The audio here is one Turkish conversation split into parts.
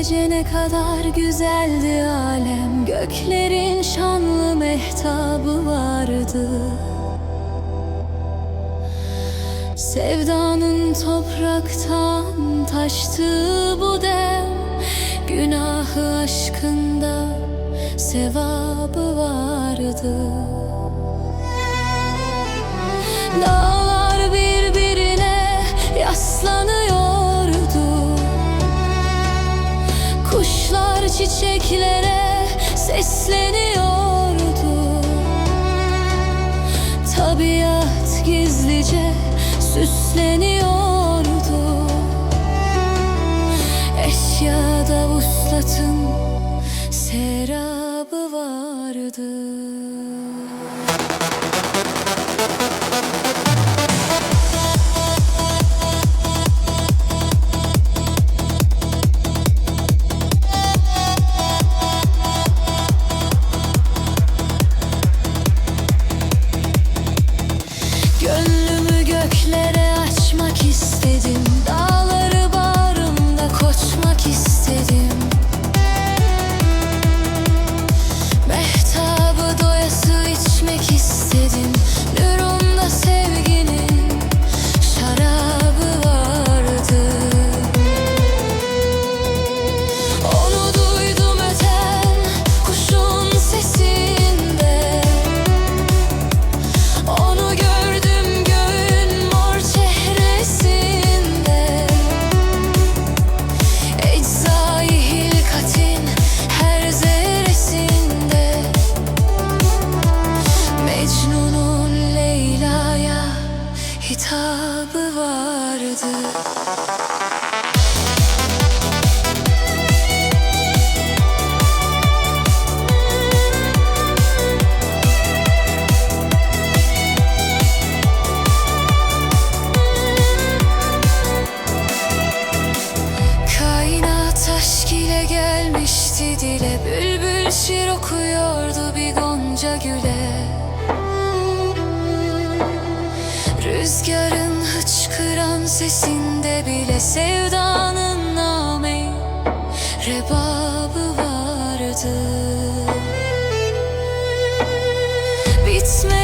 gece ne kadar güzeldi alem. Göklerin şanlı mehtabı vardı. Sevdanın topraktan taştığı bu dem. Günahı aşkında sevabı vardı çiçeklere sesleniyordu. Tabiat gizlice süsleniyordu. Eşyada vuslatın serabı vardı dile Bülbül şiir okuyordu bir gonca güle. Rüzgarın hıçkıran sesinde bile Sevdanın name rebabı vardı. Bitmeyen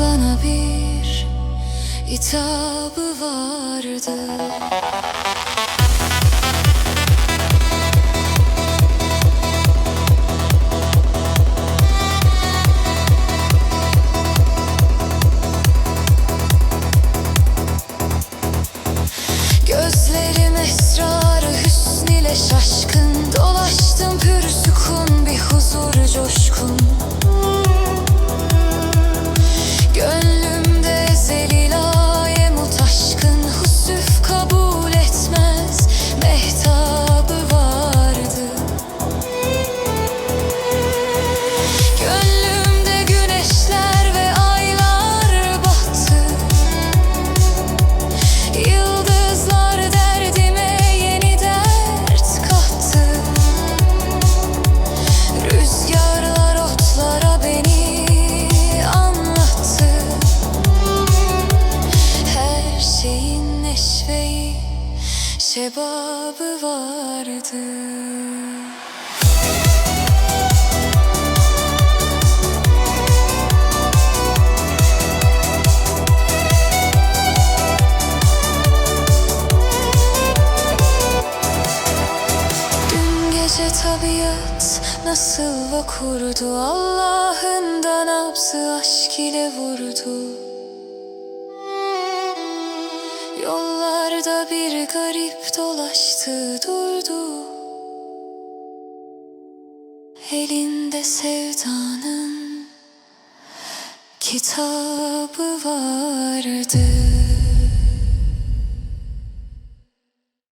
bana bir hitabı vardı neşveyi şebabı vardı. Dün gece tabiat nasıl vakurdu Allah'ın da nabzı aşk ile vurdu Yollarda bir garip dolaştı durdu. Elinde sevdanın kitabı vardı